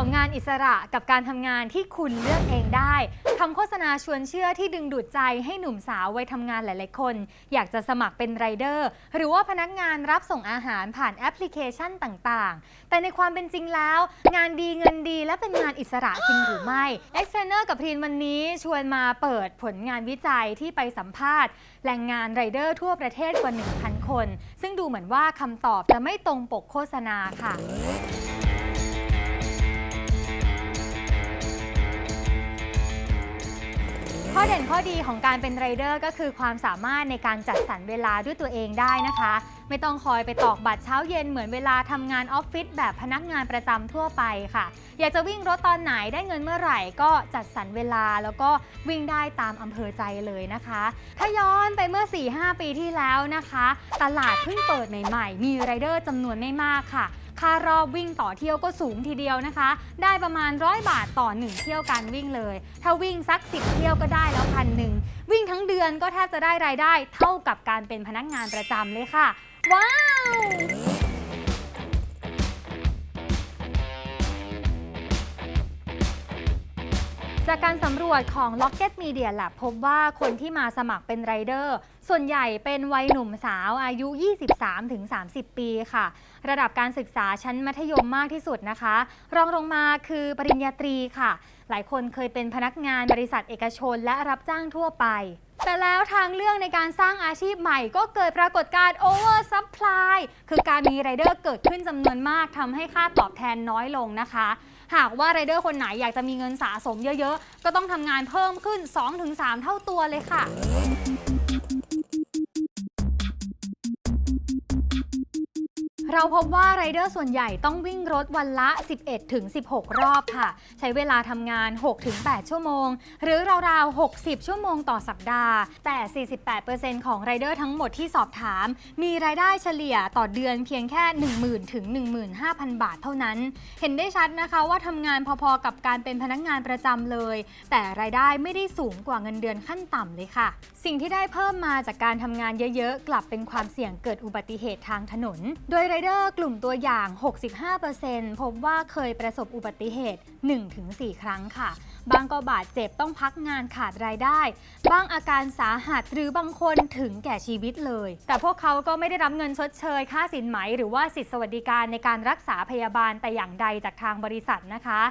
ของงานอิสระกับการทำงานที่คุณเลือกเองได้คำโฆษณาชวนเชื่อที่ดึงดูดใจให้หนุ่มสาววัยทำงานหลาย ๆ คน อยากจะสมัครเป็นไรเดอร์ หรือว่าพนักงานรับส่งอาหารผ่านแอปพลิเคชันต่าง ๆ แต่ในความเป็นจริงแล้ว งานดีเงินดีและเป็นงานอิสระจริงหรือไม่ e x t r a i n e r กับพรีนวันนี้ชวนมาเปิดผลงานวิจัยที่ไปสัมภาษณ์แรงงานไรเดอร์ทั่วประเทศกว่า 1,000 คน ซึ่งดูเหมือนว่าคำตอบจะไม่ตรงปกโฆษณาค่ะ ข้อเด่นข้อดีของการเป็นไรเดอร์ก็คือความสามารถในการจัดสรรเวลาด้วยตัวเองได้นะคะ ไม่ต้องคอยไปตอกบัตรเช้าเย็นเหมือนเวลาทำงานออฟฟิศแบบพนักงานประจำทั่วไปค่ะ อยากจะวิ่งรถตอนไหนได้เงินเมื่อไหร่ก็จัดสรรเวลาแล้วก็วิ่งได้ตามอำเภอใจเลยนะคะ ถ้าย้อนไปเมื่อ 4-5 ปีที่แล้วนะคะ ตลาดเพิ่งเปิดใหม่ๆ มีไรเดอร์จำนวนไม่มากค่ะ ค่ารอบวิ่งต่อเที่ยวก็สูงทีเดียวนะคะ ได้ประมาณร้อยบาทต่อ 1 เที่ยวการวิ่งเลย ถ้าวิ่งสัก 10 เที่ยวก็ได้แล้วพันหนึ่งวิ่งทั้งเดือนก็แทบจะได้รายได้เท่ากับการเป็นพนักงานประจำเลยค่ะ ว้าว จากการสำรวจของ Rocket Media Lab พบว่าคนที่มาสมัครเป็นไรเดอร์ ส่วนใหญ่เป็นวัยหนุ่มสาวอายุ 23-30 ปีค่ะ ระดับการศึกษาชั้นมัธยมมากที่สุดนะคะ รองลงมาคือปริญญาตรีค่ะ หลายคนเคยเป็นพนักงานบริษัทเอกชนและรับจ้างทั่วไป แต่แล้วทางเลือกในการสร้างอาชีพใหม่ก็เกิดปรากฏการณ์ over supply คือการมีไรเดอร์เกิดขึ้นจำนวนมากทำให้ค่าตอบแทนน้อยลงนะคะ หากว่าไรเดอร์คนไหนอยากจะมีเงินสะสมเยอะๆ ก็ต้องทำงานเพิ่มขึ้น 2-3 เท่าตัวเลยค่ะ เราพบว่าไรเดอร์ส่วนใหญ่ต้องวิ่งรถวันละ 11-16 รอบค่ะ ใช้เวลาทำงาน 6-8 ชั่วโมง หรือราวๆ 60 ชั่วโมงต่อสัปดาห์ แต่ 48%ของไรเดอร์ทั้งหมดที่สอบถาม มีรายได้เฉลี่ยต่อเดือนเพียงแค่ 10,000ถึง15,000 บาทเท่านั้น เห็นได้ชัดนะคะว่าทำงานพอๆกับการเป็นพนักงานประจำเลย แต่รายได้ไม่ได้สูงกว่าเงินเดือนขั้นต่ำเลยค่ะ สิ่งที่ได้เพิ่มมาจากการทำงานเยอะๆ กลับเป็นความเสี่ยงเกิดอุบัติเหตุทางถนน โดยไรเดอร์กลุ่มตัวอย่าง 65%พบว่าเคยประสบอุบัติเหตุ 1-4 ครั้งค่ะ บางก็บาดเจ็บต้องพักงานขาดรายได้ บางอาการสาหัสหรือบางคนถึงแก่ชีวิตเลย แต่พวกเขาก็ไม่ได้รับเงินชดเชย ค่าสินไหม หรือว่าสิทธิสวัสดิการในการรักษาพยาบาลแต่อย่างใดจากทางบริษัทนะคะ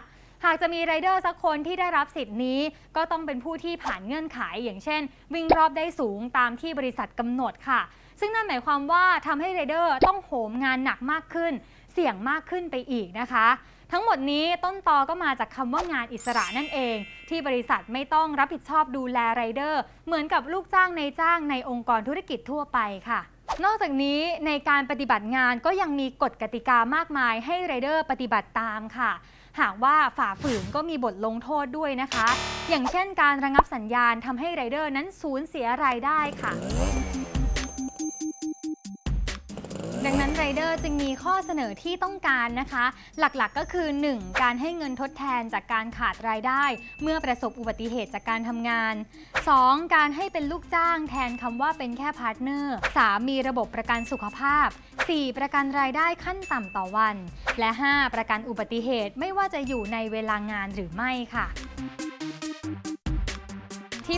หากจะมีไรเดอร์สักคนที่ได้รับสิทธิ์นี้ ก็ต้องเป็นผู้ที่ผ่านเงื่อนไข อย่างเช่น วิ่งรอบได้สูงตามที่บริษัทกำหนดค่ะ ซึ่งนั่นหมายความว่าทำให้ไรเดอร์ต้องโหมงานหนักมากขึ้น เสี่ยงมากขึ้นไปอีกนะคะ ทั้งหมดนี้ต้นตอก็มาจากคำว่างานอิสระนั่นเอง ที่บริษัทไม่ต้องรับผิดชอบดูแลไรเดอร์ เหมือนกับลูกจ้างในจ้างในองค์กรธุรกิจทั่วไปค่ะนอกจากนี้ในการปฏิบัติงานก็ยังมีกฎกติกามากมายให้ไรเดอร์ปฏิบัติตามค่ะ หากว่าฝ่าฝืนก็มีบทลงโทษด้วยนะคะ อย่างเช่นการระงับสัญญาณทำให้ไรเดอร์นั้นสูญเสียรายได้ค่ะ ดังนั้นไรเดอร์จึงมีข้อเสนอที่ต้องการนะคะ หลักๆก็คือ 1. การให้เงินทดแทนจากการขาดรายได้ เมื่อประสบอุบัติเหตุจากการทำงาน 2. การให้เป็นลูกจ้างแทนคำว่าเป็นแค่พาร์ทเนอร์ 3. มีระบบประกันสุขภาพ 4. ประกันรายได้ขั้นต่ำต่อวัน และ 5. ประกันอุบัติเหตุไม่ว่าจะอยู่ในเวลางานหรือไม่ค่ะ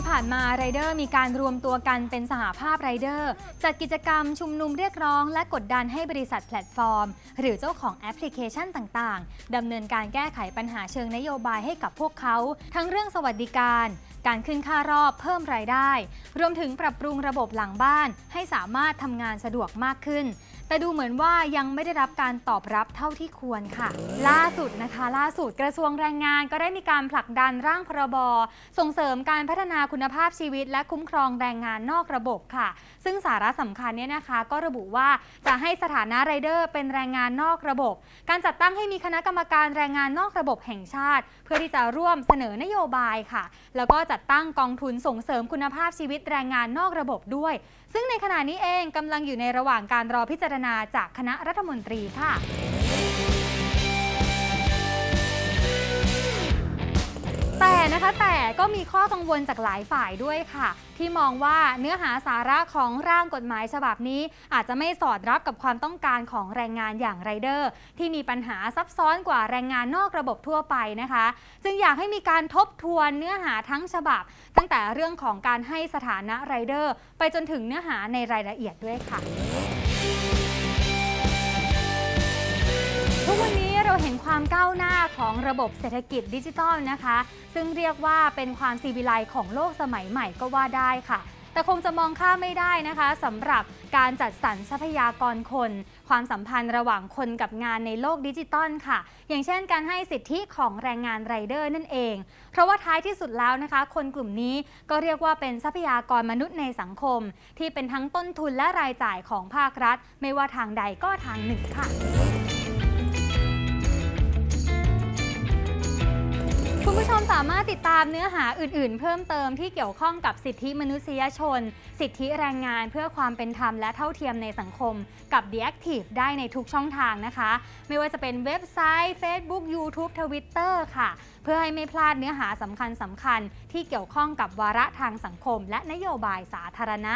ที่ผ่านมาไรเดอร์มีการรวมตัวกันเป็นสหภาพไรเดอร์ จัดกิจกรรมชุมนุมเรียกร้องและกดดันให้บริษัทแพลตฟอร์ม หรือเจ้าของแอปพลิเคชันต่างๆดำเนินการแก้ไขปัญหาเชิงนโยบายให้กับพวกเขา ทั้งเรื่องสวัสดิการ การขึ้นค่ารอบเพิ่มรายได้ รวมถึงปรับปรุงระบบหลังบ้านให้สามารถทำงานสะดวกมากขึ้น แต่ดูเหมือนว่ายังไม่ได้รับการตอบรับเท่าที่ควรค่ะ ล่าสุดนะคะ ล่าสุดกระทรวงแรงงานก็ได้มีการผลักดันร่างพรบส่งเสริมการพัฒนาคุณภาพชีวิต และคุ้มครองแรงงานนอกระบบค่ะ ซึ่งสาระสำคัญเนี่ยนะคะก็ระบุว่าจะให้สถานะไรเดอร์ เป็นแรงงานนอกระบบ การจัดตั้งให้มีคณะกรรมการแรงงานนอกระบบแห่งชาติ เพื่อที่จะร่วมเสนอนโยบายค่ะ แล้วก็จัดตั้งกองทุนส่งเสริมคุณภาพชีวิตแรงงานนอกระบบด้วยซึ่งในขณะนี้เองกำลังอยู่ในระหว่างการรอพิจารณาจากคณะรัฐมนตรีค่ะ แต่นะคะแต่ก็มีข้อกังวลจากหลายฝ่ายด้วยค่ะ ที่มองว่าเนื้อหาสาระของร่างกฎหมายฉบับนี้ อาจจะไม่สอดรับกับความต้องการของแรงงานอย่างไรเดอร์ ที่มีปัญหาซับซ้อนกว่าแรงงานนอกระบบทั่วไปนะคะ จึงอยากให้มีการทบทวนเนื้อหาทั้งฉบับ ตั้งแต่เรื่องของการให้สถานะไรเดอร์ไปจนถึงเนื้อหาในรายละเอียดด้วยค่ะทุกวันนี้ เห็นความก้าวหน้าของระบบเศรษฐกิจดิจิทัลนะคะ ซึ่งเรียกว่าเป็นความซีวิไลซ์ของโลกสมัยใหม่ก็ว่าได้ค่ะ แต่คงจะมองข้ามไม่ได้นะคะสำหรับการจัดสรรทรัพยากรคน ความสัมพันธ์ระหว่างคนกับงานในโลกดิจิตอลค่ะ อย่างเช่นการให้สิทธิของแรงงานไรเดอร์นั่นเอง เพราะว่าท้ายที่สุดแล้วนะคะ คนกลุ่มนี้ก็เรียกว่าเป็นทรัพยากรมนุษย์ในสังคม ที่เป็นทั้งต้นทุนและรายจ่ายของภาครัฐ ไม่ว่าทางใดก็ทางหนึ่งค่ะ ผู้ชมสามารถติดตามเนื้อหาอื่นๆ เพิ่มเติมที่เกี่ยวข้องกับสิทธิมนุษยชน สิทธิแรงงานเพื่อความเป็นธรรมและเท่าเทียมในสังคม กับ The Active ได้ในทุกช่องทางนะคะ ไม่ว่าจะเป็นเว็บไซต์ Facebook YouTube Twitter ค่ะ เพื่อให้ไม่พลาดเนื้อหาสำคัญสำคัญๆที่เกี่ยวข้องกับวาระทางสังคม และนโยบายสาธารณะ